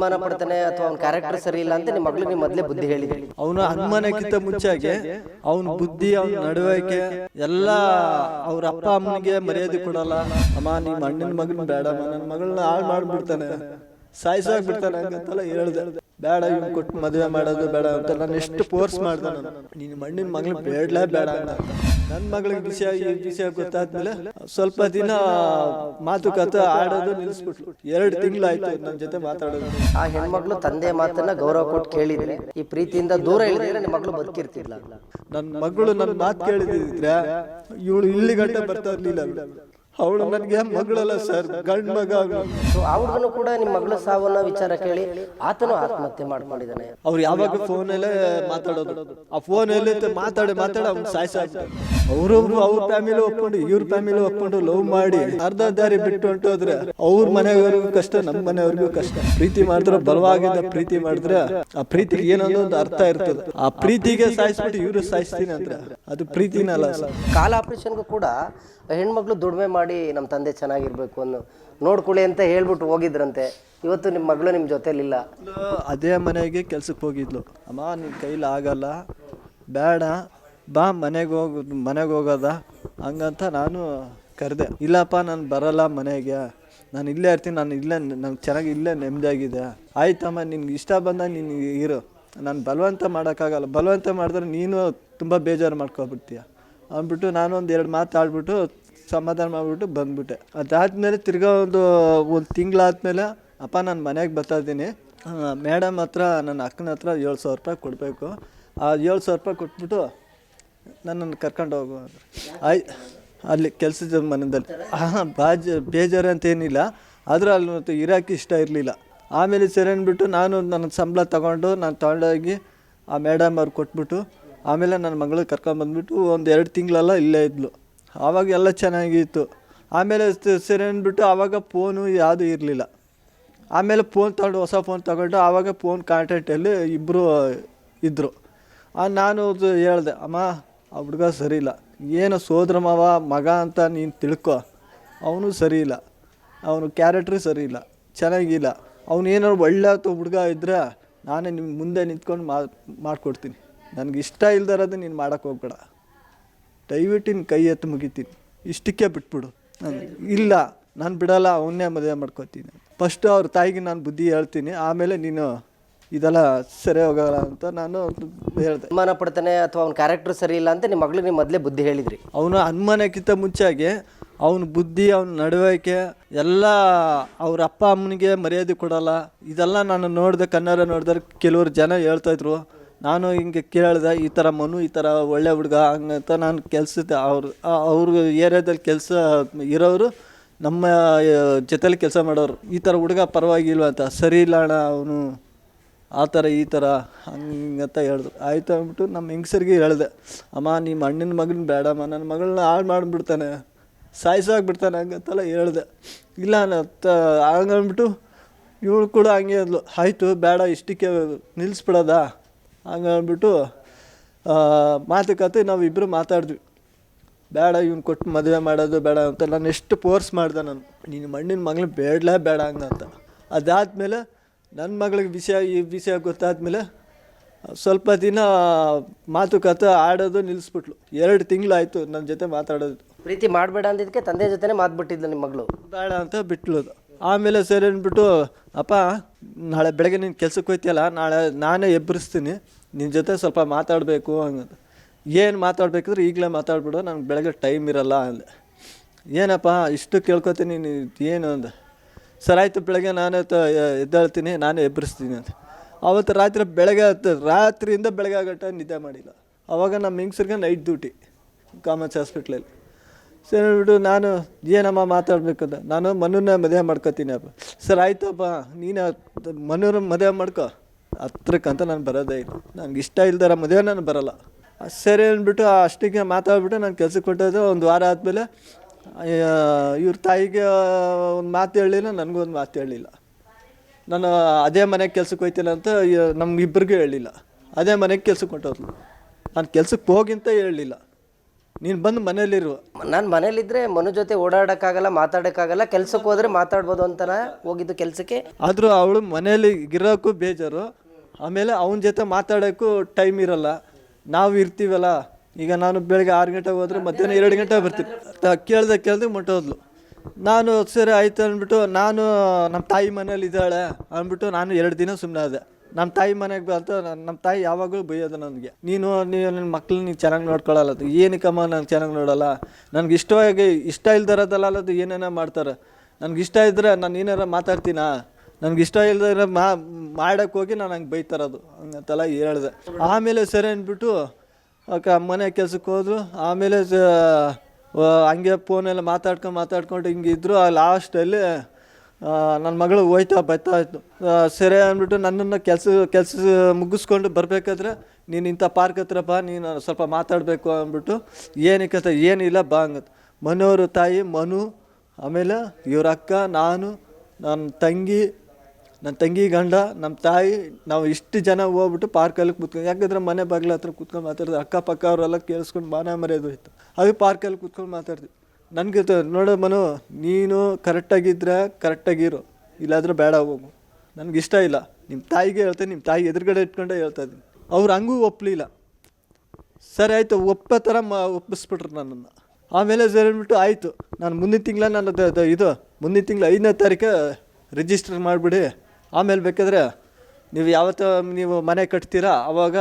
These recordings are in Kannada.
ಅನುಮಾನ ಪಡ್ತಾನೆ ಅಥವಾ ಅವ್ನ ಕ್ಯಾರೆಕ್ಟರ್ ಸರಿ ಇಲ್ಲ ಅಂತ ನಿಮ್ಮ ಮಗಳು ನಿಮ್ಮ ಮೊದಲೇ ಬುದ್ಧಿ ಹೇಳಿದ್ರಿ. ಅವನ ಅನುಮಾನಕ್ಕಿಂತ ಮುಂಚೆಗೆ ಅವನ ಬುದ್ಧಿ, ಅವನ ನಡವಳಿಕೆ ಎಲ್ಲ ಅವ್ರ ಅಪ್ಪ ಅಮ್ಮನಿಗೆ ಮರ್ಯಾದೆ ಕೊಡಲ್ಲ. ಅಮ್ಮ ನಿಮ್ಮ ಅಣ್ಣನ ಮಗನ ಬೇಡ ನನ್ನ ಮಗಳನ್ನ ಹಾಳು ಮಾಡ್ಬಿಡ್ತಾನೆ. ಸಾಯಿಸಾಕ್ ಬಿಡ್ತಾನೆ ಹಂಗಂತೆಲ್ಲ ಹೇಳ್ದೆ. ಬೇಡ ಇವ್ ಕೊಟ್ಟು ಮದುವೆ ಮಾಡೋದು ಬೇಡ ಅಂತ ನಾನು ಎಷ್ಟು ಫೋರ್ಸ್ ಮಾಡ್ದೆ ನಾನು. ನಿನ್ನ ಮಣ್ಣಿನ ಮಗಳು ಬೇಡಲೇ ಬೇಡ ಅಂತ. ನನ್ನ ಮಗಳಿಗೆ ವಿಷಯ ವಿಷಯ ಗೊತ್ತಾದ್ಮೇಲೆ ಸ್ವಲ್ಪ ದಿನ ಮಾತುಕತೆ ಆಡೋದು ನಿಲ್ಲಿಸ್ಬಿಟ್ಲು ಎರಡು ತಿಂಗಳಾಯ್ತು ನನ್ನ ಜೊತೆ ಮಾತಾಡೋದು. ಆ ಹೆಣ್ಮಕ್ಳು ತಂದೆ ಮಾತನ್ನ ಗೌರವ ಕೊಟ್ಟು ಕೇಳಿದ್ರೆ ಈ ಪ್ರೀತಿಯಿಂದ ದೂರ ಇಳಿದ್ರೆ ನಿಮ್ಮ ಮಗಳು ಬದುಕಿರ್ತಿಲ್ಲ ನನ್ನ ಮಗಳು ನನ್ನ ಮಾತು ಕೇಳಿದ್ರೆ ಇವಳು ಇಲ್ಲಿ ಗಂಟೆ ಬರ್ತಾ ಇರ್ಲಿಲ್ಲ. ಅವಳು ನನಗೆ ಮಗಳಲ್ಲ ಸರ್ ಗಂಡ ಮಗ ಅವ್ರಿಗೂ ಕೂಡ ನಿಮ್ಮ ಮಗಳ ಸಾವನ್ನ ವಿಚಾರ ಕೇಳಿ ಆತನು ಆತ್ಮಹತ್ಯೆ ಮಾಡ್ಕೊಂಡಿದ್ದಾನೆ. ಅವ್ರು ಯಾವಾಗ ಫೋನಲ್ಲೇ ಮಾತಾಡೋದು? ಆ ಫೋನಲ್ಲಿ ಮಾತಾಡಿ ಮಾತಾಡಿ ಅವ್ನು ಸಾಯ್ಸ ಅವ್ರೊಬ್ರು ಅವ್ರ ಫ್ಯಾಮಿಲಿ ಒಪ್ಕೊಂಡು ಇವ್ರ ಫ್ಯಾಮಿಲಿ ಒಪ್ಕೊಂಡು ಲವ್ ಮಾಡಿ ಅರ್ಧ ದಾರಿ ಬಿಟ್ಟು ಹೊಂಟೋದ್ರೆ ಅವ್ರ ಮನೆಯವ್ರಿಗೂ ಕಷ್ಟ ನಮ್ಮ ಮನೆಯವ್ರಿಗೂ ಕಷ್ಟ. ಪ್ರೀತಿ ಮಾಡಿದ್ರೆ ಬಲವಾಗಿದ್ದ ಪ್ರೀತಿ ಮಾಡಿದ್ರೆ ಆ ಪ್ರೀತಿಗೆ ಏನೋ ಒಂದು ಅರ್ಥ ಇರ್ತದೆ. ಆ ಪ್ರೀತಿಗೆ ಸಾಯಿಸ್ಬಿಟ್ಟು ಇವ್ರು ಸಾಯಿಸ್ತೀನಿ ಅಂದ್ರೆ ಅದು ಪ್ರೀತಿನಲ್ಲ ಸರ್. ಕಾಲ ಆಪರೇಷನ್ಗೂ ಕೂಡ ಹೆಣ್ಮಕ್ಳು ದುಡಿಮೆ ಮಾಡಿ ನಮ್ಮ ತಂದೆ ಚೆನ್ನಾಗಿರ್ಬೇಕು ಅನ್ನೋ ನೋಡ್ಕೊಳ್ಳಿ ಅಂತ ಹೇಳ್ಬಿಟ್ಟು ಹೋಗಿದ್ರಂತೆ. ಇವತ್ತು ನಿಮ್ಮ ಮಗಳು ನಿಮ್ಮ ಜೊತೆಲಿಲ್ಲ. ಅದೇ ಮನೆಗೆ ಕೆಲ್ಸಕ್ಕೆ ಹೋಗಿದ್ಲು. ಅಮ್ಮ ನಿನ್ನ ಕೈಲಿ ಆಗಲ್ಲ. ಬೇಡ. ಬಾ, ಮನೆಗೆ ಹೋಗ, ಮನೆಗೆ ಹೋಗೋದ. ಹಂಗಂತ ನಾನು ಕರೆದೆ. ಇಲ್ಲಪ್ಪ, ನಾನು ಬರಲ್ಲ ಮನೆಗೆ. ನಾನು ಇಲ್ಲೇ ಇರ್ತೀನಿ. ನಾನು ಇಲ್ಲೇ ನಂಗೆ ಚೆನ್ನಾಗಿ ಇಲ್ಲೇ ನೆಮ್ಮದಿಯಾಗಿದೆ ಆಯ್ತಮ್ಮ, ನಿನ್ಗೆ ಇಷ್ಟ ಬಂದಾಗ ನೀನು ಇರು. ನಾನು ಬಲವಂತ ಮಾಡೋಕ್ಕಾಗಲ್ಲ. ಬಲವಂತ ಮಾಡಿದ್ರೆ ನೀನು ತುಂಬ ಬೇಜಾರು ಮಾಡ್ಕೊಬಿಡ್ತೀಯ. ಅಂದ್ಬಿಟ್ಟು ನಾನು ಒಂದು ಎರಡು ಮಾತಾಡ್ಬಿಟ್ಟು ಸಮಾಧಾನ ಮಾಡಿಬಿಟ್ಟು ಬಂದ್ಬಿಟ್ಟೆ. ಅದಾದಮೇಲೆ ತಿರ್ಗಾ ಒಂದು ಒಂದು ತಿಂಗಳಾದ್ಮೇಲೆ, ಅಪ್ಪ, ನಾನು ಮನೆಗೆ ಬರ್ತಾ ಇದ್ದೀನಿ. ಮೇಡಮ್ ಹತ್ರ, ನನ್ನ ಅಕ್ಕನ ಹತ್ರ ಏಳು ಸಾವಿರ ರೂಪಾಯಿ ಕೊಡಬೇಕು. ಆ ಏಳು ಸಾವಿರ ರೂಪಾಯಿ ಕೊಟ್ಬಿಟ್ಟು ನನ್ನನ್ನು ಕರ್ಕೊಂಡು ಹೋಗು ಅಂದ್ರೆ ಆಯ್, ಅಲ್ಲಿ ಕೆಲಸದ ಮನೆಯಲ್ಲಿ ಬಾಜ್, ಬೇಜಾರು ಅಂತ ಏನಿಲ್ಲ. ಆದರೂ ಅಲ್ಲಿ ಮತ್ತೆ ಇಷ್ಟ ಇರಲಿಲ್ಲ. ಆಮೇಲೆ ಸರಿ ಅಂದ್ಬಿಟ್ಟು ನಾನು ನನ್ನ ಸಂಬಳ ತಗೊಂಡು ನಾನು ತಗೊಂಡೋಗಿ ಆ ಮೇಡಮ್ ಅವ್ರು ಕೊಟ್ಬಿಟ್ಟು, ಆಮೇಲೆ ನನ್ನ ಮಗಳಿಗೆ ಕರ್ಕೊಂಬಂದ್ಬಿಟ್ಟು ಒಂದು ಎರಡು ತಿಂಗಳೆಲ್ಲ ಇಲ್ಲೇ ಇದ್ಲು. ಆವಾಗ ಎಲ್ಲ ಚೆನ್ನಾಗಿತ್ತು. ಆಮೇಲೆ ಸರಿ ಅಂದ್ಬಿಟ್ಟು ಆವಾಗ ಫೋನು ಯಾವುದೂ ಇರಲಿಲ್ಲ. ಆಮೇಲೆ ಫೋನ್ ತಗೊಂಡು, ಹೊಸ ಫೋನ್ ತಗೊಂಡು ಆವಾಗ ಫೋನ್ ಕಾಂಟ್ಯಾಕ್ಟಲ್ಲಿ ಇಬ್ಬರು ಇದ್ದರು ನಾನು ಹೇಳ್ದೆ, ಅಮ್ಮ, ಆ ಹುಡುಗ ಸರಿ ಇಲ್ಲ. ಏನು ಸೋದರ ಮಾವ, ಮಗ ಅಂತ ನೀನು ತಿಳ್ಕೊ. ಅವನು ಸರಿ ಇಲ್ಲ. ಅವನು ಕ್ಯಾರೆಕ್ಟ್ರ್ ಸರಿ ಇಲ್ಲ. ಚೆನ್ನಾಗಿಲ್ಲ. ಅವನು ಏನಾದ್ರು ಒಳ್ಳೆ ಹುಡುಗ ಇದ್ದರೆ ನಾನೇ ನಿಮ್ಮ ಮುಂದೆ ನಿಂತ್ಕೊಂಡು ಮಾ ಮಾಡಿಕೊಡ್ತೀನಿ. ನನಗೆ ಇಷ್ಟ ಇಲ್ದಿರೋದು ನೀನು ಮಾಡೋಕ್ಕೆ ಹೋಗ್ಬೇಡ. ದಯವಿಟ್ಟು ನಿನ್ನ ಕೈ ಎತ್ತು ಮುಗಿತೀನಿ. ಇಷ್ಟಕ್ಕೆ ಬಿಟ್ಬಿಡು. ನಾನು ಇಲ್ಲ ನಾನು ಬಿಡಲ್ಲ ಅವನ್ನೇ ಮದುವೆ ಮಾಡ್ಕೊತೀನಿ. ಫಸ್ಟು ಅವ್ರ ತಾಯಿಗೆ ನಾನು ಬುದ್ಧಿ ಹೇಳ್ತೀನಿ. ಆಮೇಲೆ ನೀನು ಇದೆಲ್ಲ ಸರಿ ಹೋಗಲ್ಲ ಅಂತ ನಾನು ಹೇಳಿದೆ. ಅನುಮಾನ ಪಡ್ತಾನೆ ಅಥವಾ ಅವ್ನ ಕ್ಯಾರೆಕ್ಟರ್ ಸರಿ ಇಲ್ಲ ಅಂತ ನಿಮ್ಮ ಮಗಳು ನಿಮ್ಮ ಮೊದಲೇ ಬುದ್ಧಿ ಹೇಳಿದ್ರಿ. ಅವನು ಅನುಮಾನಕ್ಕಿಂತ ಮುಂಚೆಗೆ ಅವನ ಬುದ್ಧಿ ಅವನ ನಡವಳಿಕೆ ಎಲ್ಲ ಅವ್ರ ಅಪ್ಪ ಅಮ್ಮನಿಗೆ ಮರ್ಯಾದೆ ಕೊಡಲ್ಲ. ಇದೆಲ್ಲ ನಾನು ನೋಡಿದೆ ಕನ್ನಡ ನೋಡಿದ್ರೆ ಕೆಲವರು ಜನ ಹೇಳ್ತಾಯಿದ್ರು ನಾನು ಹಿಂಗೆ ಕೇಳಿದೆ, ಈ ಥರ ಮನು, ಈ ಥರ ಒಳ್ಳೆ ಹುಡುಗ ಹಂಗಂತ ನಾನು ಕೆಲಸದ ಅವ್ರು ಅವ್ರ ಏರಿಯಾದಲ್ಲಿ ಕೆಲಸ ಇರೋರು ನಮ್ಮ ಜೊತೇಲಿ ಕೆಲಸ ಮಾಡೋರು ಈ ಥರ ಹುಡುಗ ಪರವಾಗಿಲ್ವ ಅಂತ. ಸರಿ ಇಲ್ಲ ಅಣ್ಣ, ಅವನು ಆ ಥರ, ಈ ಥರ ಹಂಗಂತ ಹೇಳಿದ್ರು. ಆಯಿತು ಅಂದ್ಬಿಟ್ಟು ನಮ್ಮ ಹೆಂಗಸರಿಗೆ ಹೇಳಿದೆ, ಅಮ್ಮ, ನಿಮ್ಮ ಅಣ್ಣನ ಮಗನ ಬೇಡಮ್ಮ, ನನ್ನ ಮಗಳನ್ನ ಹಾಳು ಮಾಡಿಬಿಡ್ತಾನೆ ಸಾಯಿಸಾಕ್ಬಿಡ್ತಾನೆ ಹಂಗಂತೆಲ್ಲ ಹೇಳಿದೆ. ಇಲ್ಲ ಅಂತ ಹಂಗಂದ್ಬಿಟ್ಟು ಇವಳು ಕೂಡ ಹಂಗೆ ಅಂದ್ಲು. ಆಯಿತು, ಬೇಡ, ಇಷ್ಟಕ್ಕೆ ನಿಲ್ಲಿಸ್ಬಿಡೋದ ಹಂಗಂದ್ಬಿಟ್ಟು ಮಾತುಕತೆ ನಾವಿಬ್ಬರು ಮಾತಾಡಿದ್ವಿ. ಬೇಡ ಇವ್ನು ಕೊಟ್ಟು ಮದುವೆ ಮಾಡೋದು ಬೇಡ ಅಂತ ನಾನು ಎಷ್ಟು ಫೋರ್ಸ್ ಮಾಡಿದೆ ನಾನು. ನಿನ್ನ ಮಣ್ಣಿನ ಮಗಳು ಬೇಡಲೇ ಬೇಡ ಹಂಗಂತ ಅದಾದಮೇಲೆ ನನ್ನ ಮಗಳಿಗೆ ವಿಷಯ ಈ ವಿಷಯ ಗೊತ್ತಾದ್ಮೇಲೆ ಸ್ವಲ್ಪ ದಿನ ಮಾತುಕತೆ ಆಡೋದು ನಿಲ್ಲಿಸ್ಬಿಟ್ಲು ಎರಡು ತಿಂಗಳಾಯಿತು ನನ್ನ ಜೊತೆ ಮಾತಾಡೋದು. ಪ್ರೀತಿ ಮಾಡಬೇಡ ಅಂದಿದ್ದಕ್ಕೆ ತಂದೆ ಜೊತೆನೇ ಮಾತ್ಬಿಟ್ಟಿದ್ಲು ನಿಮ್ಮ ಮಗಳು. ಬೇಡ ಅಂತ ಬಿಟ್ಲದು ಆಮೇಲೆ ಸರಿ ಅಂದ್ಬಿಟ್ಟು, ಅಪ್ಪ, ನಾಳೆ ಬೆಳಗ್ಗೆ ನಿನ್ನ ಕೆಲ್ಸಕ್ಕೆ ಹೋಯ್ತಿಯಲ್ಲ, ನಾಳೆ ನಾನೇ ಎಬ್ಬರಿಸ್ತೀನಿ. ನಿನ್ನ ಜೊತೆ ಸ್ವಲ್ಪ ಮಾತಾಡಬೇಕು ಹಂಗಂತ ಏನು ಮಾತಾಡ್ಬೇಕಿದ್ರೆ ಈಗಲೇ ಮಾತಾಡ್ಬಿಡು ನನಗೆ ಬೆಳಗ್ಗೆ ಟೈಮ್ ಇರಲ್ಲ ಅಂದೆ. ಏನಪ್ಪ, ಇಷ್ಟು ಕೇಳ್ಕೊತೀನಿ ನೀನು ಏನು ಅಂದೆ? ಸರ್ ಆಯಿತು, ಬೆಳಗ್ಗೆ ನಾನೇ ತ ಎದ್ದೇಳ್ತೀನಿ, ನಾನೇ ಎಬ್ಬರಿಸ್ತೀನಿ ಅಂತ ಅವತ್ತು ರಾತ್ರಿ ಬೆಳಗ್ಗೆ ರಾತ್ರಿಯಿಂದ ಬೆಳಗ್ಗೆ ಆಗಟ್ಟ ನಿದ್ದೆ ಮಾಡಿಲ್ಲ. ಅವಾಗ ನಮ್ಮ ಹೆಂಗ್ಸರಿಗೆ ನೈಟ್ ಡ್ಯೂಟಿ ಕಾಮರ್ಸ್ ಹಾಸ್ಪಿಟ್ಲಲ್ಲಿ. ಸರಿ ಬಿಡು, ನಾನು ಏನಮ್ಮ ಮಾತಾಡ್ಬೇಕಂತ. ನಾನು ಮನುನ ಮದುವೆ ಮಾಡ್ಕೋತೀನಿ ಅಪ್ಪ. ಸರ್, ಆಯ್ತಪ್ಪ. ನೀನು ಮನೂರ ಮದುವೆ ಮಾಡ್ಕೊ. ಹತ್ರಕ್ಕಂತ ನಾನು ಬರೋದೇ ಇಲ್ಲ. ನನಗೆ ಇಷ್ಟ ಇಲ್ದಾರ ಮದುವೆ ನಾನು ಬರಲ್ಲ. ಸರಿ ಅಂದ್ಬಿಟ್ಟು ಅಷ್ಟಕ್ಕೆ ಮಾತಾಡ್ಬಿಟ್ಟು ನಾನು ಕೆಲಸಕ್ಕೆ ಕೊಟ್ಟದ್ದು ಒಂದು ವಾರ ಆದಮೇಲೆ ಇವ್ರ ತಾಯಿಗೆ ಒಂದು ಮಾತು ಹೇಳಲಿಲ್ಲ, ನನಗೂ ಒಂದು ಮಾತು ಹೇಳಲಿಲ್ಲ. ನಾನು ಅದೇ ಮನೆಗೆ ಕೆಲ್ಸಕ್ಕೆ ಹೋಯ್ತೀನಿ ಅಂತ ನಮ್ಗಿಬ್ಬರಿಗೂ ಹೇಳಿಲ್ಲ. ಅದೇ ಮನೆಗೆ ಕೆಲ್ಸಕ್ಕೆ ಹೊಂಟೋದ್ಲು ನಾನು ಕೆಲ್ಸಕ್ಕೆ ಹೋಗಿಂತ ಹೇಳಲಿಲ್ಲ. ನೀನು ಬಂದು ಮನೇಲಿರು. ನಾನು ಮನೇಲಿದ್ರೆ ಮನು ಜೊತೆ ಓಡಾಡೋಕ್ಕಾಗಲ್ಲ ಮಾತಾಡೋಕ್ಕಾಗಲ್ಲ ಕೆಲ್ಸಕ್ಕೆ ಹೋದ್ರೆ ಮಾತಾಡ್ಬೋದು ಅಂತನ ಹೋಗಿದ್ದು ಕೆಲಸಕ್ಕೆ. ಆದರೂ ಅವಳು ಮನೇಲಿ ಇರೋಕ್ಕೂ ಬೇಜಾರು. ಆಮೇಲೆ ಅವನ ಜೊತೆ ಮಾತಾಡೋಕ್ಕೂ ಟೈಮ್ ಇರಲ್ಲ. ನಾವು ಇರ್ತೀವಲ್ಲ ಈಗ ನಾನು ಬೆಳಗ್ಗೆ ಆರು ಗಂಟೆಗೆ ಹೋದ್ರೆ ಮಧ್ಯಾಹ್ನ ಎರಡು ಗಂಟೆ ಬರ್ತೀನಿ. ತ- ಕೇಳ್ದೆ ಕೇಳ್ದೆ ಮುಟ್ಟೋದ್ಲು. ನಾನು ಸರಿ ಆಯ್ತು ಅಂದ್ಬಿಟ್ಟು ನಾನು ನಮ್ಮ ತಾಯಿ ಮನೇಲಿ ಇದ್ದಾಳೆ ಅಂದ್ಬಿಟ್ಟು ನಾನು ಎರಡು ದಿನ ಸುಮ್ಮನೆ ಆದೆ. ನಮ್ಮ ತಾಯಿ ಮನೆಗೆ ಬಂತು ನಮ್ಮ ತಾಯಿ ಯಾವಾಗಲೂ ಬೈಯೋದು ನನಗೆ. ನೀನು ನೀವು ನನ್ನ ಮಕ್ಳನ್ನ ನೀನು ಚೆನ್ನಾಗಿ ನೋಡ್ಕೊಳ್ಳಲ್ಲ ಅದು ಏನಕ್ಕಮ್ಮ ನಾನು ಚೆನ್ನಾಗಿ ನೋಡಲ್ಲ? ನನಗೆ ಇಷ್ಟವಾಗಿ ಇಷ್ಟ ಇಲ್ದಿರೋದಲ್ಲ ಅದು ಏನೇನೋ ಮಾಡ್ತಾರೆ. ನನಗೆ ಇಷ್ಟ ಇದ್ದರೆ ನಾನು ಏನಾರ ಮಾತಾಡ್ತೀನಾ? ನನಗೆ ಇಷ್ಟ ಇಲ್ದಿರ ಮಾ ಮಾಡಕ್ಕೆ ಹೋಗಿ ನಾನು ಹಂಗೆ ಬೈತಾರದು. ಹಂಗಂತೆಲ್ಲ ಹೇಳಿದೆ. ಆಮೇಲೆ ಸರಿ ಅಂದ್ಬಿಟ್ಟು ಅಕ್ಕ ಮನೆ ಕೆಲಸಕ್ಕೆ ಹೋದ್ರು. ಆಮೇಲೆ ಹಂಗೆ ಫೋನೆಲ್ಲ ಮಾತಾಡ್ಕೊಂಡು ಮಾತಾಡ್ಕೊಂಡು ಹಿಂಗೆ ಇದ್ರು. ಆ ಲಾಸ್ಟಲ್ಲಿ ನನ್ನ ಮಗಳು ಹೋಯ್ತಾ ಬೈತಾ ಇತ್ತು ಸರಿ ಅಂದ್ಬಿಟ್ಟು ನನ್ನನ್ನು ಕೆಲಸ ಕೆಲಸ ಮುಗಿಸ್ಕೊಂಡು ಬರಬೇಕಾದ್ರೆ ನೀನು ಇಂಥ ಪಾರ್ಕ್ ಹತ್ರ ಬಾ, ನೀನು ಸ್ವಲ್ಪ ಮಾತಾಡಬೇಕು ಅಂದ್ಬಿಟ್ಟು, ಏನಕ್ಕೆ ಏನಿಲ್ಲ ಬಾ ಹಂಗತ್ ಮನೆಯವರು ತಾಯಿ, ಮನು, ಆಮೇಲೆ ಇವ್ರ ಅಕ್ಕ, ನಾನು ನನ್ನ ತಂಗಿ ನನ್ನ ತಂಗಿ ಗಂಡ ನಮ್ಮ ತಾಯಿ, ನಾವು ಇಷ್ಟು ಜನ ಹೋಗ್ಬಿಟ್ಟು ಪಾರ್ಕಲ್ಲಿ ಕೂತ್ಕೊಂಡು, ಯಾಕಂದ್ರೆ ಮನೆ ಬಾಗಿಲ ಹತ್ರ ಕೂತ್ಕೊಂಡು ಮಾತಾಡಿದ್ರೆ ಅಕ್ಕಪಕ್ಕ ಅವರೆಲ್ಲ ಕೇಳಿಸ್ಕೊಂಡು ಮಾನ ಮರ್ಯಾದೆ ಹೋಯ್ತು. ಅದು ಪಾರ್ಕಲ್ಲಿ ಕೂತ್ಕೊಂಡು ಮಾತಾಡ್ತೀವಿ ನನಗೆ ನೋಡು ಮನು, ನೀನು ಕರೆಕ್ಟಾಗಿದ್ದರೆ ಕರೆಕ್ಟಾಗಿರು ಇಲ್ಲಾಂದ್ರೆ ಬೇಡ ಹೋಗು. ನನಗೆ ಇಷ್ಟ ಇಲ್ಲ. ನಿಮ್ಮ ತಾಯಿಗೆ ಹೇಳ್ತೇನೆ ನಿಮ್ಮ ತಾಯಿ ಎದುರುಗಡೆ ಇಟ್ಕೊಂಡೆ ಹೇಳ್ತಾ ಇದ್ದೀನಿ. ಅವ್ರು ಹಂಗೂ ಒಪ್ಪಲಿಲ್ಲ ಸರಿ ಆಯಿತು, ಒಪ್ಪೋ ಥರ ಮ, ಒಪ್ಪಿಸ್ಬಿಟ್ರು ನನ್ನನ್ನು. ಆಮೇಲೆ ಸರಿ ಅಂದ್ಬಿಟ್ಟು ಆಯಿತು. ನಾನು ಮುಂದಿನ ತಿಂಗಳ ನಾನು ಇದು, ಮುಂದಿನ ತಿಂಗಳು ಐದನೇ ತಾರೀಕು ರಿಜಿಸ್ಟರ್ ಮಾಡಿಬಿಡಿ. ಆಮೇಲೆ ಬೇಕಾದರೆ ನೀವು ಯಾವತ್ತು ನೀವು ಮನೆ ಕಟ್ತೀರಾ ಆವಾಗ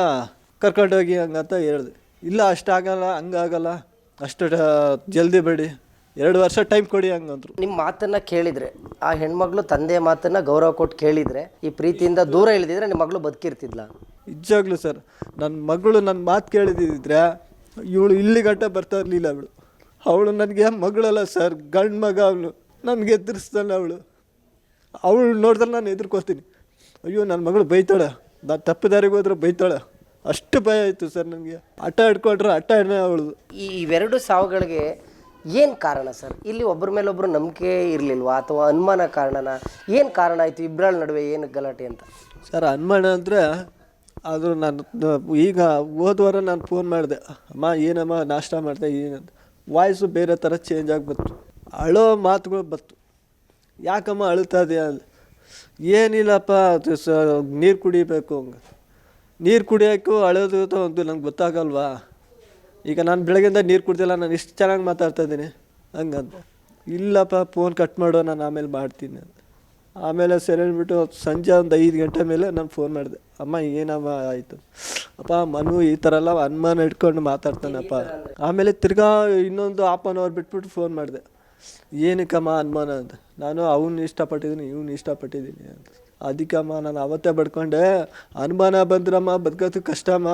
ಕರ್ಕೊಂಡೋಗಿ ಹಂಗಂತ ಹೇಳಿದೆ. ಇಲ್ಲ ಅಷ್ಟಾಗಲ್ಲ ಹಂಗಾಗಲ್ಲ. ಅಷ್ಟು ಜಲ್ದಿ ಬೇಡಿ. ಎರಡು ವರ್ಷ ಟೈಮ್ ಕೊಡಿ ಹಂಗಂದ್ರು. ನಿಮ್ಮ ಮಾತನ್ನ ಕೇಳಿದ್ರೆ ಆ ಹೆಣ್ಮಗಳು ತಂದೆ ಮಾತನ್ನ ಗೌರವ ಕೊಟ್ಟು ಕೇಳಿದ್ರೆ ಈ ಪ್ರೀತಿಯಿಂದ ದೂರ ಇಳಿದಿದ್ರೆ ನಿಮ್ಮ ಮಗಳು ಬದುಕಿರ್ತಿದ್ಲ? ನಿಜವಾಗ್ಲೂ ಸರ್ ನನ್ನ ಮಗಳು ನನ್ನ ಮಾತು ಕೇಳಿದಿದ್ರೆ ಇವಳು ಇಲ್ಲಿ ಗಂಟ ಬರ್ತಾ ಇರಲಿಲ್ಲ ಅವಳು. ಅವಳು ನನಗೆ ಮಗಳಲ್ಲ ಸರ್ ಗಂಡು ಮಗ ಅವಳು. ನನಗೆ ಎದುರಿಸ್ತಾನೆ ಅವಳು. ಅವಳು ನೋಡಿದ್ರೆ ನಾನು ಎದುರ್ಕೋತೀನಿ ಅಯ್ಯೋ ನನ್ನ ಮಗಳು ಬೈತಾಳೆ. ನಾನು ತಪ್ಪು ದಾರಿಗೆ ಹೋದ್ರೆ ಬೈತಾಳೆ. ಅಷ್ಟು ಭಯ ಆಯಿತು ಸರ್ ನನಗೆ. ಆಟ ಆಡ್ಕೊಂಡ್ರೆ ಆಟ ಅವಳು ಈ ಇವೆರಡು ಸಾವುಗಳಿಗೆ ಏನು ಕಾರಣ ಸರ್? ಇಲ್ಲಿ ಒಬ್ಬರ ಮೇಲೆ ಒಬ್ಬರು ನಂಬಿಕೆ ಇರಲಿಲ್ವಾ ಅಥವಾ ಅನುಮಾನ ಕಾರಣನ? ಏನು ಕಾರಣ ಆಯಿತು ಇಬ್ಬರ ನಡುವೆ ಏನು ಗಲಾಟೆ ಅಂತ? ಸರ್ ಅನುಮಾನ ಅಂದರೆ ಆದರೂ ನಾನು ಈಗ ಹೋದ ವಾರ ನಾನು ಫೋನ್ ಮಾಡಿದೆ ಅಮ್ಮ ಏನಮ್ಮ ನಾಷ್ಟ ಮಾಡಿದೆ ಏನಂತ ವಾಯ್ಸು ಬೇರೆ ಥರ ಚೇಂಜ್ ಆಗಿಬಿಡ್ತು ಅಳೋ ಮಾತುಗಳು ಬತ್ತು ಯಾಕಮ್ಮ ಅಳುತ್ತಾ ಇದೆಯಾ ಏನಿಲ್ಲಪ್ಪ ನೀರು ಕುಡಿಬೇಕು ಹಂಗೆ. ನೀರು ಕುಡಿಯೋಕ್ಕೂ ಅಳೋದು ಒಂದು ನಂಗೆ ಗೊತ್ತಾಗಲ್ವಾ? ಈಗ ನಾನು ಬೆಳಗ್ಗೆಯಿಂದ ನೀರು ಕುಡ್ದಿಲ್ಲ, ನಾನು ಇಷ್ಟು ಚೆನ್ನಾಗಿ ಮಾತಾಡ್ತಾ ಇದ್ದೀನಿ. ಹಂಗಂತ. ಇಲ್ಲಪ್ಪ ಫೋನ್ ಕಟ್ ಮಾಡೋ ನಾನು ಆಮೇಲೆ ಮಾಡ್ತೀನಿ ಅಂತ. ಆಮೇಲೆ ಸರಿ ಅಂದ್ಬಿಟ್ಟು ಸಂಜೆ ಒಂದು ಐದು ಗಂಟೆ ಮೇಲೆ ನಾನು ಫೋನ್ ಮಾಡಿದೆ. ಅಮ್ಮ ಏನಮ್ಮ ಆಯಿತು? ಅಪ್ಪ, ಮನು ಈ ಥರ ಎಲ್ಲ ಅನುಮಾನ ಇಟ್ಕೊಂಡು ಮಾತಾಡ್ತಾನಪ್ಪ. ಆಮೇಲೆ ತಿರ್ಗಾ ಇನ್ನೊಂದು ಹಾಫ್ ಆನ್ ಅವರ್ ಬಿಟ್ಬಿಟ್ಟು ಫೋನ್ ಮಾಡಿದೆ. ಏನಕ್ಕಮ್ಮ ಅನುಮಾನ ಅಂತ? ನಾನು ಅವನ್ನ ಇಷ್ಟಪಟ್ಟಿದ್ದೀನಿ, ಇವನು ಇಷ್ಟಪಟ್ಟಿದ್ದೀನಿ ಅಂತ. ಅದಕ್ಕಮ್ಮ ನಾನು ಅವತ್ತೇ ಬಡ್ಕೊಂಡೆ. ಅನುಮಾನ ಬಂದ್ರಮ್ಮ, ಬದುಕೋದು ಕಷ್ಟಮ್ಮ.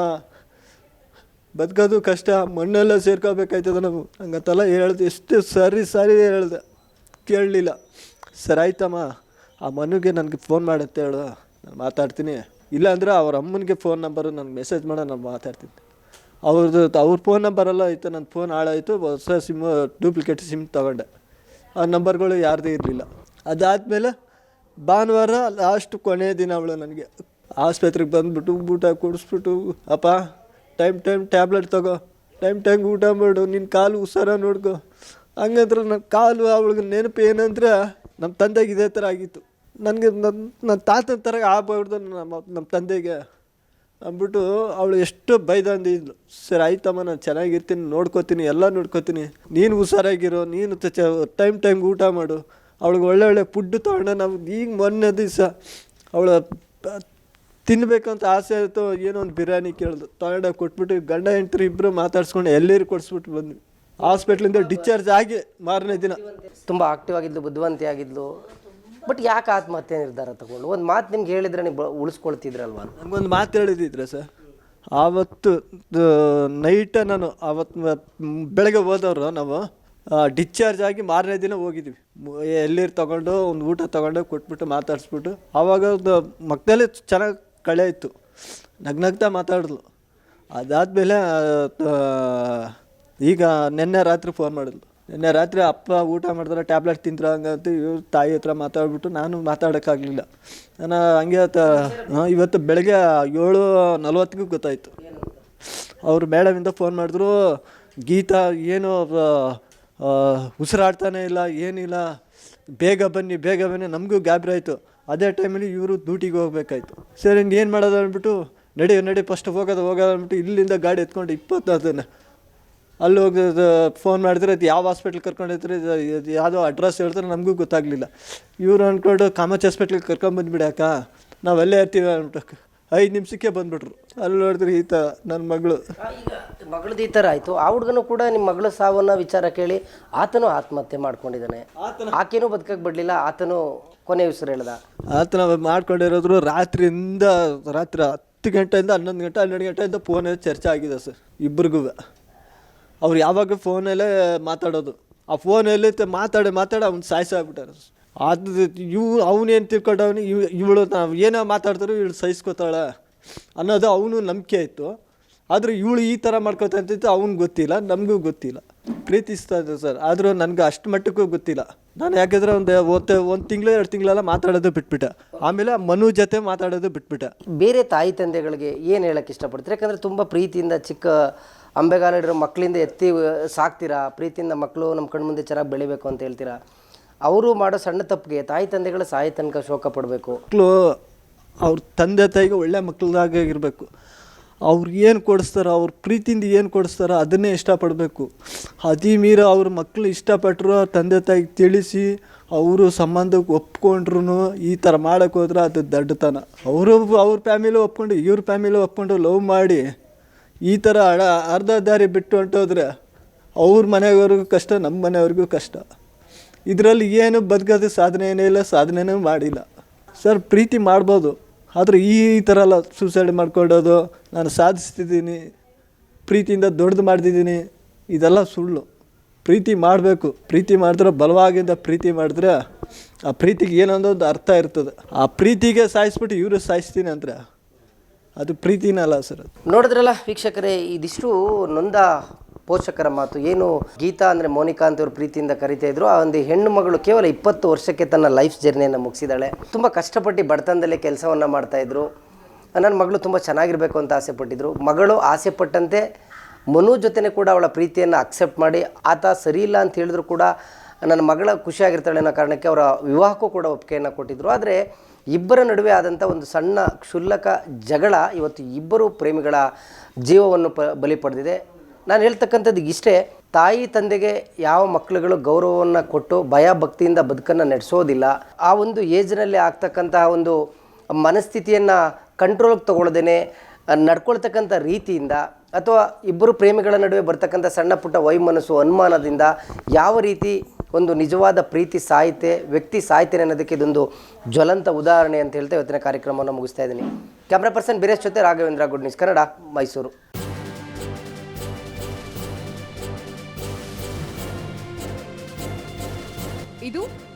ಬದುಕೋದು ಕಷ್ಟ, ಮಣ್ಣೆಲ್ಲ ಸೇರ್ಕೋಬೇಕಾಯ್ತದ ನಾವು. ಹಂಗಂತೆಲ್ಲ ಹೇಳ್ದೆ, ಎಷ್ಟು ಸರಿ ಸರಿ ಹೇಳ್ದೆ. ಕೇಳಲಿಲ್ಲ. ಸರಿ ಆಯ್ತಮ್ಮ, ಆ ಮನುಗೆ ನನಗೆ ಫೋನ್ ಮಾಡತ್ತೆ ಹೇಳು. ನಾನು ಮಾತಾಡ್ತೀನಿ. ಇಲ್ಲಾಂದ್ರೆ ಅವ್ರ ಅಮ್ಮನಿಗೆ ಫೋನ್ ನಂಬರು ನನಗೆ ಮೆಸೇಜ್ ಮಾಡೋ ನಾನು ಮಾತಾಡ್ತೀನಿ. ಅವ್ರದ್ದು ಅವ್ರ ಫೋನ್ ನಂಬರೆಲ್ಲ ಆಯಿತು ನನ್ನ ಫೋನ್ ಹಾಳಾಯಿತು, ಹೊಸ ಸಿಮ್ ಡೂಪ್ಲಿಕೇಟ್ ಸಿಮ್ ತಗೊಂಡೆ. ಆ ನಂಬರ್ಗಳು ಯಾರದೇ ಇರಲಿಲ್ಲ. ಅದಾದಮೇಲೆ ಭಾನುವಾರ ಲಾಸ್ಟ್ ಕೊನೆಯ ದಿನ ಅವಳು ನನಗೆ. ಆಸ್ಪತ್ರೆಗೆ ಬಂದುಬಿಟ್ಟು ಊಟ ಕೊಡಿಸ್ಬಿಟ್ಟು, ಅಪ್ಪ ಟೈಮ್ ಟೈಮ್ ಟ್ಯಾಬ್ಲೆಟ್ ತಗೋ. ಟೈಮ್ ಟೈಮ್ ಊಟ ಮಾಡು. ನಿನ್ನ ಕಾಲು ಹುಷಾರ ನೋಡ್ಕೊ. ಹಂಗಂದ್ರೆ ನನ್ನ ಕಾಲು ಅವಳಿಗೆ ನೆನಪು ಏನಂದ್ರೆ ನಮ್ಮ ತಂದೆಗೆ ಇದೇ ಥರ ಆಗಿತ್ತು. ನನಗೆ ನನ್ನ ನನ್ನ ತಾತನ ಥರ ಆಗ್ಬಾರ್ದು ನಮ್ಮ ನಮ್ಮ ತಂದೆಗೆ ಅಂದ್ಬಿಟ್ಟು ಅವಳು ಎಷ್ಟು ಬೈದಂದಿದ್ಲು ಸರಿ, ಆಯ್ತಮ್ಮ, ನಾನು ಚೆನ್ನಾಗಿರ್ತೀನಿ, ನೋಡ್ಕೋತೀನಿ, ಎಲ್ಲ ನೋಡ್ಕೋತೀನಿ. ನೀನು ಹುಷಾರಾಗಿರೋ, ನೀನು ಟೈಮ್ ಟೈಮ್ಗೆ ಊಟ ಮಾಡು. ಅವಳಿಗೆ ಒಳ್ಳೆ ಒಳ್ಳೆ ಫುಡ್ ತೊಗೊಂಡು ನಾವು ಈಗ ಮೊನ್ನೆ ದಿವಸ ಅವಳ ತಿನ್ನಬೇಕಂತ ಆಸೆ ಆಯಿತು ಏನೋ ಒಂದು ಬಿರಿಯಾನಿ ಕೇಳಿದ್ರು ತೊಗೊಂಡು ಕೊಟ್ಬಿಟ್ಟು ಗಂಡ ಹೆಂಡ್ರು ಇಬ್ಬರು ಮಾತಾಡ್ಸ್ಕೊಂಡು ಎಲ್ಲರೂ ಕೊಡಿಸ್ಬಿಟ್ಟು ಬಂದ್ವಿ. ಹಾಸ್ಪಿಟ್ಲಿಂದ ಡಿಸ್ಚಾರ್ಜ್ ಆಗಿ ಮಾರನೇ ದಿನ. ತುಂಬ ಆಕ್ಟಿವ್ ಆಗಿದ್ಲು ಬುದ್ಧಿವಂತಿ ಆಗಿದ್ಲು. ಬಟ್ ಯಾಕೆ ಆತ್ಮಹತ್ಯೆ ನಿರ್ಧಾರ ತಗೊಂಡು ಒಂದು ಮಾತು ನಿಮ್ಗೆ ಹೇಳಿದ್ರೆ ನೀವು ಬ- ಉಳಿಸ್ಕೊಳ್ತಿದ್ರಲ್ವಾ? ಒಂದು ಮಾತು ಹೇಳಿದಿದ್ರೆ ಸರ್. ಆವತ್ತು ನೈಟ ನಾನು ಆವತ್ತು ಬೆಳಗ್ಗೆ ಹೋದವರು ನಾವು. ಡಿಸ್ಚಾರ್ಜ್ ಆಗಿ ಮಾರನೇ ದಿನ ಹೋಗಿದ್ವಿ. ಎಲ್ಲಿರು ತೊಗೊಂಡು, ಒಂದು ಊಟ ತೊಗೊಂಡು ಕೊಟ್ಬಿಟ್ಟು ಮಾತಾಡಿಸ್ಬಿಟ್ಟು ಆವಾಗ ಒಂದು ಮಕ್ಕಳಲ್ಲಿ ಚೆನ್ನಾಗಿ ಕಳೆ ಇತ್ತು. ನಗ್ನಗ್ತಾ ಮಾತಾಡಿದ್ಲು. ಅದಾದಮೇಲೆ ಈಗ ನಿನ್ನೆ ರಾತ್ರಿ ಫೋನ್ ಮಾಡಿದ್ಲು. ನಿನ್ನೆ ರಾತ್ರಿ ಅಪ್ಪ ಊಟ ಮಾಡಿದ್ರೆ ಟ್ಯಾಬ್ಲೆಟ್ ತಿಂದ್ರ ಹಂಗಂತ ಇವ್ರ ತಾಯಿ ಹತ್ರ ಮಾತಾಡ್ಬಿಟ್ಟು ನಾನು ಮಾತಾಡೋಕ್ಕಾಗಲಿಲ್ಲ. ನಾನು ಹಂಗೆ ಇವತ್ತು ಬೆಳಗ್ಗೆ ಏಳು ನಲ್ವತ್ತಿಗೂ ಗೊತ್ತಾಯಿತು. ಅವರು ಮೇಡಮಿಂದ ಫೋನ್ ಮಾಡಿದ್ರು, ಗೀತಾ ಏನೋ ಉಸಿರಾಡ್ತಾನೆ ಇಲ್ಲ, ಏನಿಲ್ಲ. ಬೇಗ ಬನ್ನಿ ಬೇಗ ಬನ್ನಿ. ನಮಗೂ ಗಾಬರಿ ಆಯಿತು. ಅದೇ ಟೈಮಲ್ಲಿ ಇವರು ಡ್ಯೂಟಿಗೆ ಹೋಗ್ಬೇಕಾಯ್ತು. ಸರಿ ಏನು ಮಾಡೋದು ಅಂದ್ಬಿಟ್ಟು, ನಡಿ ನಡಿ ಫಸ್ಟ್ ಹೋಗೋದು ಹೋಗೋದು ಅಂದ್ಬಿಟ್ಟು ಇಲ್ಲಿಂದ ಗಾಡಿ ಎತ್ಕೊಂಡು ಇಪ್ಪತ್ತು ಅದನ್ನು ಅಲ್ಲಿ ಹೋಗಿ ಫೋನ್ ಮಾಡಿದ್ರೆ ಅದು ಯಾವ ಹಾಸ್ಪಿಟ್ಲ್ ಕರ್ಕೊಂಡಿದ್ರೆ ಇದು ಯಾವುದೋ ಅಡ್ರೆಸ್ ಹೇಳ್ತಾರೆ, ನಮಗೂ ಗೊತ್ತಾಗಲಿಲ್ಲ. ಇವರು ಅಂದ್ಕೊಂಡು ಕಾಮಚ್ ಹಾಸ್ಪಿಟ್ಲಿಗೆ ಕರ್ಕೊಂಬಂದ್ಬಿಡಿ ನಾವೆಲ್ಲೇ ಇರ್ತೀವಿ ಅಂದ್ಬಿಟ್ಟು. ಐದು ನಿಮಿಷಕ್ಕೆ ಬಂದ್ಬಿಟ್ರು. ಅಲ್ಲಿ ನೋಡಿದ್ರೆ ಈತ ನನ್ನ ಮಗಳು. ಈಗ ಮಗಳದ್ದು ಈ ಥರ ಆಯಿತು. ಆ ಹುಡುಗನು ಕೂಡ ನಿಮ್ಮ ಮಗಳ ಸಾವನ್ನ ವಿಚಾರ ಕೇಳಿ ಆತನು ಆತ್ಮಹತ್ಯೆ ಮಾಡ್ಕೊಂಡಿದ್ದಾನೆ. ಆಕೆನೂ ಬದುಕಕ್ಕೆ ಬಿಡಲಿಲ್ಲ ಆತನು ಕೊನೆ ಉಸಿರು ಹೇಳ್ದ. ಆತನ ಮಾಡ್ಕೊಂಡಿರೋದ್ರು ರಾತ್ರಿಯಿಂದ ರಾತ್ರಿ ಹತ್ತು ಗಂಟೆಯಿಂದ ಹನ್ನೊಂದು ಗಂಟೆ ಹನ್ನೆರಡು ಗಂಟೆಯಿಂದ ಫೋನಲ್ಲಿ ಚರ್ಚೆ ಆಗಿದೆ ಸರ್ ಇಬ್ರಿಗೂ. ಅವ್ರು ಯಾವಾಗ ಫೋನಲ್ಲೇ ಮಾತಾಡೋದು. ಆ ಫೋನಲ್ಲಿ ಮಾತಾಡಿ ಮಾತಾಡಿ ಅವ್ನು ಸಾಯಿಸಾಗ್ಬಿಟ್ಟಾರೆ ಅದು ಇವ್ ಅವನೇನು ತಿಳ್ಕೊಂಡವನು, ಇವ್, ಇವಳು ನಾವು ಏನೋ ಮಾತಾಡ್ತಾರೋ ಇವಳು ಸಹಿಸ್ಕೋತಾಳೆ ಅನ್ನೋದು ಅವನು ನಂಬಿಕೆ ಇತ್ತು. ಆದರೆ ಇವಳು ಈ ಥರ ಮಾಡ್ಕೋತಾ ಅಂತಿತ್ತು ಅವ್ನಿಗೆ ಗೊತ್ತಿಲ್ಲ, ನಮಗೂ ಗೊತ್ತಿಲ್ಲ. ಪ್ರೀತಿಸ್ತಾ ಇದ್ದರು ಸರ್, ಆದರೂ ನನಗೆ ಅಷ್ಟು ಮಟ್ಟಕ್ಕೂ ಗೊತ್ತಿಲ್ಲ. ನಾನು ಯಾಕೆಂದ್ರೆ ಒಂದು ಒಂದು ಒಂದು ತಿಂಗಳು ಎರಡು ತಿಂಗಳೆಲ್ಲ ಮಾತಾಡೋದು ಬಿಟ್ಬಿಟ್ಟೆ. ಆಮೇಲೆ ಮನು ಜೊತೆ ಮಾತಾಡೋದು ಬಿಟ್ಬಿಟ್ಟೆ. ಬೇರೆ ತಾಯಿ ತಂದೆಗಳಿಗೆ ಏನು ಹೇಳಕ್ಕೆ ಇಷ್ಟಪಡ್ತೀರಿ? ಯಾಕಂದರೆ ತುಂಬ ಪ್ರೀತಿಯಿಂದ ಚಿಕ್ಕ ಅಂಬೆಗಾಲಿಡಿರೋ ಮಕ್ಕಳಿಂದ ಎತ್ತಿ ಸಾಕ್ತೀರಾ? ಪ್ರೀತಿಯಿಂದ ಮಕ್ಕಳು ನಮ್ಮ ಕಣ್ಮುಂದೆ ಚೆನ್ನಾಗಿ ಬೆಳಿಬೇಕು ಅಂತ ಹೇಳ್ತೀರಾ? ಅವರು ಮಾಡೋ ಸಣ್ಣ ತಪ್ಪಿಗೆ ತಾಯಿ ತಂದೆಗಳು ಸಾಯಿ ತನಕ ಶೋಕ ಪಡಬೇಕು. ಮಕ್ಕಳು ಅವ್ರ ತಂದೆ ತಾಯಿಗೆ ಒಳ್ಳೆ ಮಕ್ಕಳದಾಗೆ ಇರಬೇಕು. ಏನು ಕೊಡಿಸ್ತಾರೋ, ಅವ್ರ ಪ್ರೀತಿಯಿಂದ ಏನು ಕೊಡಿಸ್ತಾರೋ ಅದನ್ನೇ ಇಷ್ಟಪಡಬೇಕು. ಅತಿ ಮೀರ ಅವ್ರ ಮಕ್ಕಳು ಇಷ್ಟಪಟ್ಟರು ತಂದೆ ತಾಯಿಗೆ ತಿಳಿಸಿ ಅವರು ಸಂಬಂಧಕ್ಕೆ ಒಪ್ಕೊಂಡ್ರು ಈ ಥರ ಮಾಡೋಕ್ಕೆ ಹೋದ್ರೆ ಅದು ದಡ್ಡತನ. ಅವರು ಅವ್ರ ಫ್ಯಾಮಿಲಿ ಒಪ್ಕೊಂಡು, ಇವ್ರ ಫ್ಯಾಮಿಲಿ ಒಪ್ಕೊಂಡು ಲವ್ ಮಾಡಿ ಈ ಥರ ಅಡ ಅರ್ಧ ದಾರಿ ಬಿಟ್ಟು ಹೊಂಟೋದ್ರೆ ಅವ್ರ ಮನೆಯವ್ರಿಗೂ ಕಷ್ಟ, ನಮ್ಮ ಮನೆಯವ್ರಿಗೂ ಕಷ್ಟ. ಇದರಲ್ಲಿ ಏನು ಬದುಕೋದು ಸಾಧನೆ ಏನೇ ಇಲ್ಲ, ಸಾಧನೆನೂ ಮಾಡಿಲ್ಲ. ಸರ್, ಪ್ರೀತಿ ಮಾಡ್ಬೋದು. ಆದರೆ ಈ ಥರ ಎಲ್ಲ ಸೂಸೈಡ್ ಮಾಡ್ಕೊಳ್ಳೋದು ನಾನು ಸಾಧಿಸ್ತಿದ್ದೀನಿ, ಪ್ರೀತಿಯಿಂದ ದೊಡ್ಡದು ಮಾಡ್ತಿದ್ದೀನಿ, ಇದೆಲ್ಲ ಸುಳ್ಳು. ಪ್ರೀತಿ ಮಾಡಬೇಕು. ಪ್ರೀತಿ ಮಾಡಿದ್ರೆ, ಬಲವಾಗಿಂದ ಪ್ರೀತಿ ಮಾಡಿದ್ರೆ, ಆ ಪ್ರೀತಿಗೆ ಏನೊಂದು ಒಂದು ಅರ್ಥ ಇರ್ತದೆ. ಆ ಪ್ರೀತಿಗೆ ಸಾಯಿಸ್ಬಿಟ್ಟು ಇವರು ಸಾಯಿಸ್ತೀನಿ ಅಂದರೆ, ಅದು ಪ್ರೀತಿನೇ ಅಲ್ಲ ಸರ್ ನೋಡಿದ್ರಲ್ಲ ವೀಕ್ಷಕರೇ, ಇದಿಷ್ಟು ನೊಂದ ಪೋಷಕರ ಮಾತು. ಏನು ಗೀತಾ ಅಂದರೆ ಮೋನಿಕಾ ಅಂತ ಪ್ರೀತಿಯಿಂದ ಕರಿತಾ ಇದ್ರು. ಆ ಒಂದು ಹೆಣ್ಣು ಮಗಳು ಕೇವಲ ಇಪ್ಪತ್ತು ವರ್ಷಕ್ಕೆ ತನ್ನ ಲೈಫ್ ಜರ್ನಿಯನ್ನು ಮುಗಿಸಿದಾಳೆ ತುಂಬ ಕಷ್ಟಪಟ್ಟು ಬಡತನದಲ್ಲೇ ಕೆಲಸವನ್ನು ಮಾಡ್ತಾಯಿದ್ರು ನನ್ನ ಮಗಳು ತುಂಬ ಚೆನ್ನಾಗಿರಬೇಕು ಅಂತ ಆಸೆ ಪಟ್ಟಿದ್ರು. ಮಗಳು ಆಸೆ ಪಟ್ಟಂತೆ ಮನು ಜೊತೆನೇ ಕೂಡ ಅವಳ ಪ್ರೀತಿಯನ್ನು ಅಕ್ಸೆಪ್ಟ್ ಮಾಡಿ, ಆತ ಸರಿ ಇಲ್ಲ ಅಂತ ಹೇಳಿದ್ರು ಕೂಡ ನನ್ನ ಮಗಳ ಖುಷಿಯಾಗಿರ್ತಾಳೆ ಅನ್ನೋ ಕಾರಣಕ್ಕೆ ಅವರ ವಿವಾಹಕ್ಕೂ ಕೂಡ ಒಪ್ಪಿಗೆಯನ್ನು ಕೊಟ್ಟಿದ್ದರು ಆದರೆ ಇಬ್ಬರ ನಡುವೆ ಆದಂಥ ಒಂದು ಸಣ್ಣ ಕ್ಷುಲ್ಲಕ ಜಗಳ ಇವತ್ತು ಇಬ್ಬರು ಪ್ರೇಮಿಗಳ ಜೀವವನ್ನು ಪ, ಬಲಿ ಪಡೆದಿದೆ. ನಾನು ಹೇಳ್ತಕ್ಕಂಥದ್ದು ಇಷ್ಟೇ, ತಾಯಿ ತಂದೆಗೆ ಯಾವ ಮಕ್ಕಳುಗಳು ಗೌರವವನ್ನು ಕೊಟ್ಟು ಭಯ ಭಕ್ತಿಯಿಂದ ಬದುಕನ್ನು ನಡೆಸೋದಿಲ್ಲ, ಆ ಒಂದು ಏಜ್ನಲ್ಲಿ ಆಗ್ತಕ್ಕಂತಹ ಒಂದು ಮನಸ್ಥಿತಿಯನ್ನು ಕಂಟ್ರೋಲ್ಗೆ ತಗೊಳ್ದೇನೆ, ನಡ್ಕೊಳ್ತಕ್ಕಂಥ ರೀತಿಯಿಂದ ಅಥವಾ ಇಬ್ಬರು ಪ್ರೇಮಿಗಳ ನಡುವೆ ಬರ್ತಕ್ಕಂಥ ಸಣ್ಣ ಪುಟ್ಟ ವೈಮನಸ್ಸು, ಅನುಮಾನದಿಂದ ಯಾವ ರೀತಿ ಒಂದು ನಿಜವಾದ ಪ್ರೀತಿ ಸಾಹಿತ್ಯ, ವ್ಯಕ್ತಿ ಸಾಹಿತ್ಯ ಅನ್ನೋದಕ್ಕೆ ಇದೊಂದು ಜ್ವಲಂತ ಉದಾಹರಣೆ ಅಂತ ಹೇಳ್ತಾ ಇವತ್ತಿನ ಕಾರ್ಯಕ್ರಮವನ್ನು ಮುಗಿಸ್ತಾ ಇದ್ದೀನಿ. ಕ್ಯಾಮ್ರಾ ಪರ್ಸನ್ ಬಿರೇಶ್ ಜೊತೆ ರಾಘವೇಂದ್ರ ಗುಡ್ ನ್ಯೂಸ್ ಕನ್ನಡ ಮೈಸೂರು.